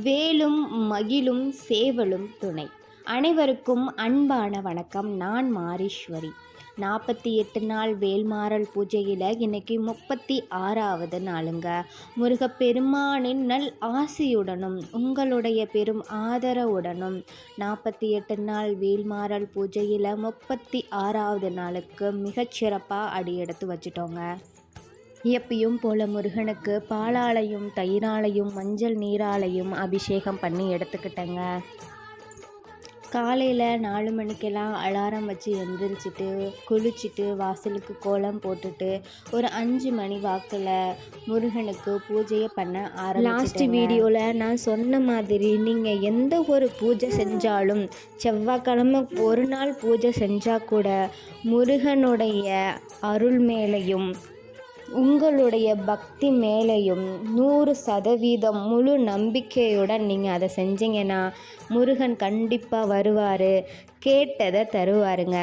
வேலும் மகிழும் சேவலும் துணை. அனைவருக்கும் அன்பான வணக்கம். நான் மாரீஸ்வரி. நாற்பத்தி எட்டு நாள் வேல்மாறல் பூஜையில் இன்னைக்கு முப்பத்தி ஆறாவது நாளுங்க. முருகப்பெருமானின் நல் ஆசியுடனும் உங்களுடைய பெரும் ஆதரவுடனும் நாற்பத்தி எட்டு நாள் வேல்மாறல் பூஜையில் முப்பத்தி ஆறாவது நாளுக்கு மிகச்சிறப்பாக அடியெடுத்து வச்சுட்டோங்க. எப்பயும் போல முருகனுக்கு பாலாலையும் தயிராலையும் மஞ்சள் நீராலையும் அபிஷேகம் பண்ணி எடுத்துக்கிட்டேங்க. காலையில் நாலு மணிக்கெல்லாம் அலாரம் வச்சு எந்திரிச்சிட்டு குளிச்சுட்டு வாசலுக்கு கோலம் போட்டுட்டு ஒரு அஞ்சு மணி வாக்கில் முருகனுக்கு பூஜையை பண்ண லாஸ்ட் ஆரம்பிச்சிட்டேங்க. வீடியோவில் நான் சொன்ன மாதிரி நீங்கள் எந்த ஒரு பூஜை செஞ்சாலும் செவ்வாய்க்கிழமை ஒரு நாள் பூஜை செஞ்சால் கூட முருகனுடைய அருள் மேலையும் உங்களுடைய பக்தி மேலையும் நூறு சதவீதம் முழு நம்பிக்கையுடன் நீங்கள் அதை செஞ்சீங்கன்னா முருகன் கண்டிப்பாக வருவார். கேட்டதை தருவாருங்க.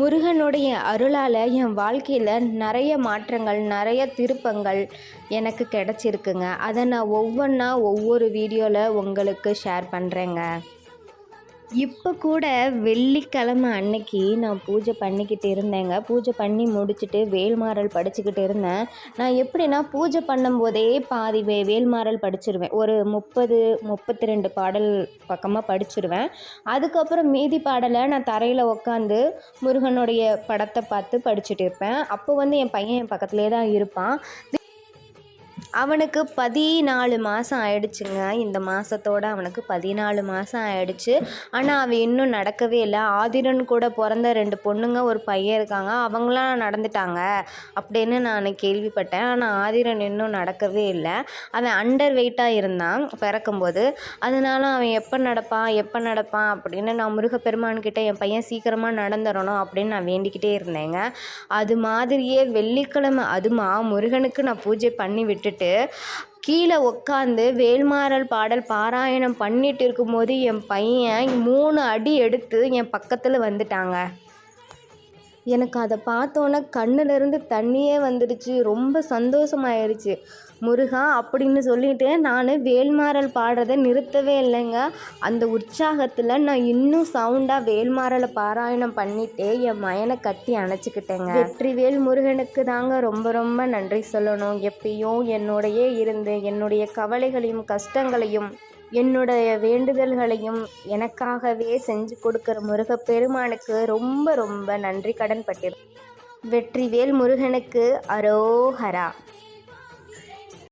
முருகனுடைய அருளால் என் வாழ்க்கையில் நிறைய மாற்றங்கள் நிறைய திருப்பங்கள் எனக்கு கிடச்சிருக்குங்க. அதை நான் ஒவ்வொன்றா ஒவ்வொரு வீடியோவில் உங்களுக்கு ஷேர் பண்ணுறேங்க இப்போ கூட வெள்ளிக்கிழமை அன்னைக்கு நான் பூஜை பண்ணிக்கிட்டு இருந்தேங்க. பூஜை பண்ணி முடிச்சுட்டு வேல்மாறல் படிச்சுக்கிட்டு இருந்தேன். நான் எப்படின்னா பூஜை பண்ணும்போதே பாதி வே வேல்மாறல் படிச்சிருவேன். ஒரு முப்பது முப்பத்தி ரெண்டு பாடல் பக்கமாக படிச்சிருவேன். அதுக்கப்புறம் மீதி பாடலை நான் தரையில் உட்காந்து முருகனுடைய படத்தை பார்த்து படிச்சுட்டு இருப்பேன். அப்போ வந்து என் பையன் என் பக்கத்துலேயே தான் இருப்பான். அவனுக்கு பதினாலு மாதம் ஆயிடுச்சுங்க. இந்த மாதத்தோட அவனுக்கு பதினாலு மாதம் ஆயிடுச்சு. ஆனால் அவன் இன்னும் நடக்கவே இல்லை. ஆதிரன் கூட பிறந்த ரெண்டு பொண்ணுங்க ஒரு பையன் இருக்காங்க. அவங்களாம் நடந்துட்டாங்க அப்படின்னு நான் கேள்விப்பட்டேன். ஆனால் ஆதிரன் இன்னும் நடக்கவே இல்லை. அவன் அண்டர் வெயிட்டாக இருந்தான் பிறக்கும்போது. அதனால அவன் எப்போ நடப்பான் எப்போ நடப்பான் அப்படின்னு நான் முருகப்பெருமான்கிட்ட என் பையன் சீக்கிரமாக நடந்துடணும் அப்படின்னு நான் வேண்டிக்கிட்டே இருந்தேங்க. அது மாதிரியே வெள்ளிக்கிழமை அதுமா முருகனுக்கு நான் பூஜை பண்ணி விட்டுட்டு கீழே உட்காந்து வேல்மாறல் பாடல் பாராயணம் பண்ணிட்டு இருக்கும்போது என் பையன் மூணு அடி எடுத்து என் பக்கத்தில் வந்துட்டாங்க. எனக்கு அதை பார்த்தோன்னே கண்ணுலேருந்து தண்ணியே வந்துடுச்சு. ரொம்ப சந்தோஷமாயிருச்சு. முருகா அப்படின்னு சொல்லிட்டு நான் வேல்மாறல் பாடுறதை நிறுத்தவே இல்லைங்க. அந்த உற்சாகத்தில் நான் இன்னும் சவுண்டாக வேல்மாறலை பாராயணம் பண்ணிட்டு என் மயனை கட்டி அணைச்சிக்கிட்டேங்க. வெற்றிவேல் முருகனுக்கு தாங்க ரொம்ப ரொம்ப நன்றி சொல்லணும். எப்பயும் என்னோடையே இருந்து என்னுடைய கவலைகளையும் கஷ்டங்களையும் என்னுடைய வேண்டுதல்களையும் எனக்காகவே செஞ்சு கொடுக்குற முருகப்பெருமானுக்கு ரொம்ப ரொம்ப நன்றி கடன் பட்டிருக்கேன் வெற்றிவேல் முருகனுக்கு அரோஹரா.